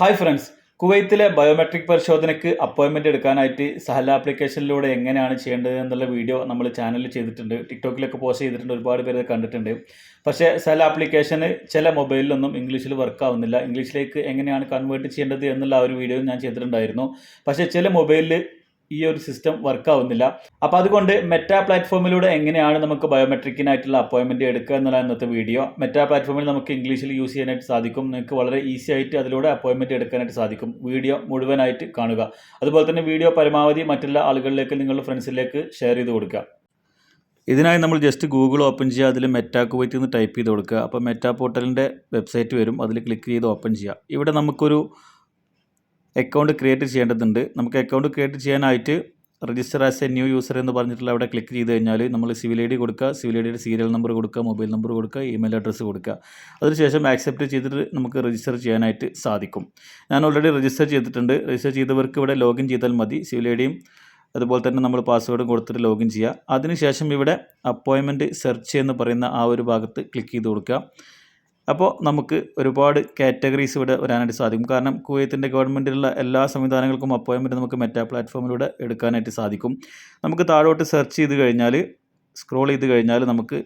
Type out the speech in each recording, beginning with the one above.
Hi friends. കുവൈത്തിലെ biometric പരിശോധനയ്ക്ക് അപ്പോയിൻമെന്റ് എടുക്കാനായിട്ട് സഹല ആപ്ലിക്കേഷനിലൂടെ എങ്ങനെയാണ് ചെയ്യേണ്ടത് എന്നുള്ള വീഡിയോ നമ്മൾ ചാനലിൽ ചെയ്തിട്ടുണ്ട്. ടിക്ടോക്കിലൊക്കെ പോസ്റ്റ് ചെയ്തിട്ടുണ്ട് ഒരുപാട് പേര് കണ്ടിട്ടുണ്ട്. പക്ഷേ സഹല ആപ്ലിക്കേഷന് ചില മൊബൈലിലൊന്നും ഇംഗ്ലീഷിൽ വർക്ക് ആവുന്നില്ല. ഇംഗ്ലീഷിലേക്ക് എങ്ങനെയാണ് കൺവേർട്ട് ചെയ്യേണ്ടത് എന്നുള്ള ആ ഒരു വീഡിയോ ഞാൻ ചെയ്തിട്ടുണ്ടായിരുന്നു. പക്ഷേ ചില മൊബൈലിൽ ഈ ഒരു സിസ്റ്റം വർക്ക് ആവുന്നില്ല. അപ്പോൾ അതുകൊണ്ട് മെറ്റാ പ്ലാറ്റ്ഫോമിലൂടെ എങ്ങനെയാണ് നമുക്ക് ബയോമെട്രിക്കിനായിട്ടുള്ള അപ്പോയിൻമെന്റ് എടുക്കുക എന്നുള്ള ഇന്നത്തെ വീഡിയോ മെറ്റാ പ്ലാറ്റ്ഫോമിൽ നമുക്ക് ഇംഗ്ലീഷിൽ യൂസ് ചെയ്യാനായിട്ട് സാധിക്കും. നിങ്ങൾക്ക് വളരെ ഈസി ആയിട്ട് അതിലൂടെ അപ്പോയിൻമെന്റ് എടുക്കാനായിട്ട് സാധിക്കും. വീഡിയോ മുഴുവനായിട്ട് കാണുക. അതുപോലെ തന്നെ വീഡിയോ പരമാവധി മറ്റുള്ള ആളുകളിലേക്ക് നിങ്ങളുടെ ഫ്രണ്ട്സിലേക്ക് ഷെയർ ചെയ്ത് കൊടുക്കുക. ഇതിനായി നമ്മൾ ജസ്റ്റ് ഗൂഗിൾ ഓപ്പൺ ചെയ്യുക. അതിൽ മെറ്റാ കുവൈറ്റ് എന്ന് ടൈപ്പ് ചെയ്ത് കൊടുക്കുക. അപ്പോൾ മെറ്റാ പോർട്ടലിന്റെ വെബ്സൈറ്റ് വരും. അതിൽ ക്ലിക്ക് ചെയ്ത് ഓപ്പൺ ചെയ്യുക. ഇവിടെ നമുക്കൊരു അക്കൗണ്ട് ക്രിയേറ്റ് ചെയ്യേണ്ടതുണ്ട്. നമുക്ക് അക്കൗണ്ട് ക്രിയേറ്റ് ചെയ്യാനായിട്ട് register as a new user എന്ന് പറഞ്ഞിട്ടുള്ള അവിടെ ക്ലിക്ക് ചെയ്ത് കഴിഞ്ഞാൽ നമ്മൾ സിവിൽ ഐ ഡി കൊടുക്കുക സിവിൽ ഐ ഡിയുടെ സീരിയൽ നമ്പർ കൊടുക്കുക മൊബൈൽ നമ്പർ കൊടുക്കുക ഇമെയിൽ അഡ്രസ്സ് കൊടുക്കുക. അതിനുശേഷം ആക്സെപ്റ്റ് ചെയ്തിട്ട് നമുക്ക് രജിസ്റ്റർ ചെയ്യാനായിട്ട് സാധിക്കും. ഞാൻ ഓൾറെഡി രജിസ്റ്റർ ചെയ്തിട്ടുണ്ട്. രജിസ്റ്റർ ചെയ്തവർക്ക് ഇവിടെ ലോഗിൻ ചെയ്താൽ മതി. സിവിൽ ഐ ഡിയും അതുപോലെ തന്നെ നമ്മൾ പാസ്വേഡും കൊടുത്തിട്ട് ലോഗിൻ ചെയ്യുക. അതിനുശേഷം ഇവിടെ അപ്പോയിൻമെന്റ് സെർച്ച് എന്ന് പറയുന്ന ആ ഒരു ഭാഗത്ത് ക്ലിക്ക് ചെയ്ത് കൊടുക്കുക. അപ്പോൾ നമുക്ക് ഒരുപാട് കാറ്റഗറീസ് ഇവിടെ വരാനായിട്ട് സാധിക്കും. കാരണം കുവൈത്തിന്റെ ഗവൺമെന്റിലുള്ള എല്ലാ സംവിധാനങ്ങൾക്കും അപ്പോയിൻമെന്റ് നമുക്ക് മെറ്റാ പ്ലാറ്റ്ഫോമിലൂടെ എടുക്കാനായിട്ട് സാധിക്കും. നമുക്ക് താഴോട്ട് സെർച്ച് ചെയ്ത് കഴിഞ്ഞാൽ സ്ക്രോൾ ചെയ്ത് കഴിഞ്ഞാൽ നമുക്ക്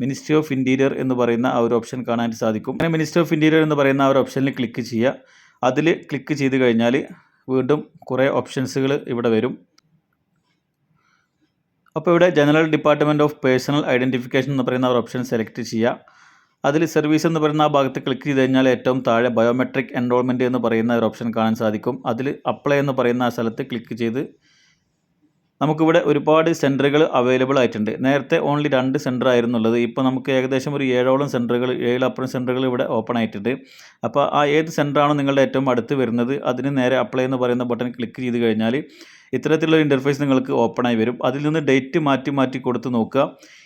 മിനിസ്ട്രി ഓഫ് ഇന്റീരിയർ എന്ന് പറയുന്ന ആ ഒരു ഓപ്ഷൻ കാണാനായിട്ട് സാധിക്കും. അങ്ങനെ മിനിസ്ട്രി ഓഫ് ഇന്റീരിയർ എന്ന് പറയുന്ന ആ ഒരു ഓപ്ഷനിൽ ക്ലിക്ക് ചെയ്യുക. അതിൽ ക്ലിക്ക് ചെയ്ത് കഴിഞ്ഞാൽ വീണ്ടും കുറേ ഓപ്ഷൻസുകൾ ഇവിടെ വരും. അപ്പോൾ ഇവിടെ general department of personnel identification എന്ന് പറയുന്ന ഒരു ഓപ്ഷൻ സെലക്ട് ചെയ്യുക. അതിൽ സർവീസ് എന്ന് പറയുന്ന ആ ഭാഗത്ത് ക്ലിക്ക് ചെയ്ത് കഴിഞ്ഞാൽ ഏറ്റവും താഴെ ബയോമെട്രിക് എൻറോൾമെന്റ് എന്ന് പറയുന്ന ഒരു ഓപ്ഷൻ കാണാൻ സാധിക്കും. അതിൽ അപ്ലൈ എന്ന് പറയുന്ന ആ സ്ഥലത്ത് ക്ലിക്ക് ചെയ്ത് നമുക്കിവിടെ ഒരുപാട് സെന്ററുകൾ അവൈലബിൾ ആയിട്ടുണ്ട്. നേരത്തെ ഓൺലി രണ്ട് സെന്റർ ആയിരുന്നു ഉള്ളത് ഇപ്പോൾ നമുക്ക് ഏകദേശം ഒരു ഏഴോളം സെന്ററുകൾ ഏഴിലപ്പുറം സെന്ററുകൾ ഇവിടെ ഓപ്പൺ ആയിട്ടുണ്ട്. അപ്പോൾ ആ ഏത് സെന്ററാണോ നിങ്ങളുടെ ഏറ്റവും അടുത്ത് വരുന്നത് അതിന് നേരെ അപ്ലൈ എന്ന് പറയുന്ന ബട്ടൺ ക്ലിക്ക് ചെയ്ത് കഴിഞ്ഞാൽ ഇത്തരത്തിലുള്ള ഇന്റർഫേസ് നിങ്ങൾക്ക് ഓപ്പൺ ആയി വരും. അതിൽ നിന്ന് ഡേറ്റ് മാറ്റി മാറ്റി കൊടുത്ത് നോക്കുക.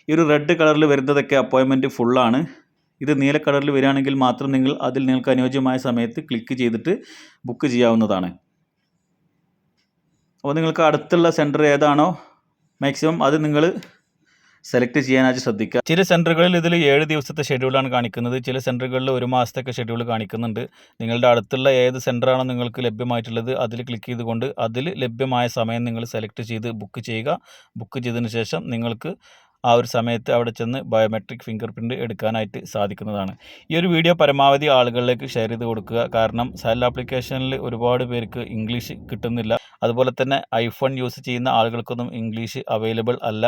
ഈ ഒരു റെഡ് കളറിൽ വരുന്നതൊക്കെ അപ്പോയിൻമെന്റ് ഫുള്ളാണ് ഇത് നീല കളറിൽ വരികയാണെങ്കിൽ മാത്രം നിങ്ങൾ അതിൽ നിങ്ങൾക്ക് അനുയോജ്യമായ സമയത്ത് ക്ലിക്ക് ചെയ്തിട്ട് ബുക്ക് ചെയ്യാവുന്നതാണ്. അപ്പോൾ നിങ്ങൾക്ക് അടുത്തുള്ള സെന്റർ ഏതാണോ മാക്സിമം അത് നിങ്ങൾ സെലക്ട് ചെയ്യാനായിട്ട് ശ്രദ്ധിക്കുക. ചില സെന്ററുകളിൽ ഇതിൽ ഏഴ് ദിവസത്തെ ഷെഡ്യൂളാണ് കാണിക്കുന്നത്. ചില സെന്ററുകളിൽ ഒരു മാസത്തൊക്കെ ഷെഡ്യൂൾ കാണിക്കുന്നുണ്ട്. നിങ്ങളുടെ അടുത്തുള്ള ഏത് സെന്ററാണോ നിങ്ങൾക്ക് ലഭ്യമായിട്ടുള്ളത് അതിൽ ക്ലിക്ക് ചെയ്തുകൊണ്ട് അതിൽ ലഭ്യമായ സമയം നിങ്ങൾ സെലക്ട് ചെയ്ത് ബുക്ക് ചെയ്യുക. ബുക്ക് ചെയ്തതിന് ശേഷം നിങ്ങൾക്ക് ആ ഒരു സമയത്ത് അവിടെ ചെന്ന് ബയോമെട്രിക് ഫിംഗർ പ്രിന്റ് എടുക്കാനായിട്ട് സാധിക്കുന്നതാണ്. ഈ ഒരു വീഡിയോ പരമാവധി ആളുകളിലേക്ക് ഷെയർ ചെയ്ത് കൊടുക്കുക. കാരണം സെൽ ആപ്ലിക്കേഷനിൽ ഒരുപാട് പേർക്ക് ഇംഗ്ലീഷ് കിട്ടുന്നില്ല. അതുപോലെ തന്നെ ഐഫോൺ യൂസ് ചെയ്യുന്ന ആളുകൾക്കൊന്നും ഇംഗ്ലീഷ് അവൈലബിൾ അല്ല.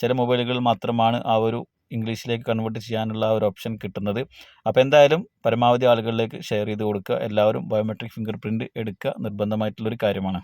ചില മൊബൈലുകൾ മാത്രമാണ് ആ ഒരു ഇംഗ്ലീഷിലേക്ക് കൺവേർട്ട് ചെയ്യാനുള്ള ഒരു ഓപ്ഷൻ കിട്ടുന്നത്. അപ്പോൾ എന്തായാലും പരമാവധി ആളുകളിലേക്ക് ഷെയർ ചെയ്ത് കൊടുക്കുക. എല്ലാവരും ബയോമെട്രിക് ഫിംഗർ പ്രിന്റ് എടുക്കുക. നിർബന്ധമായിട്ടുള്ളൊരു കാര്യമാണ്.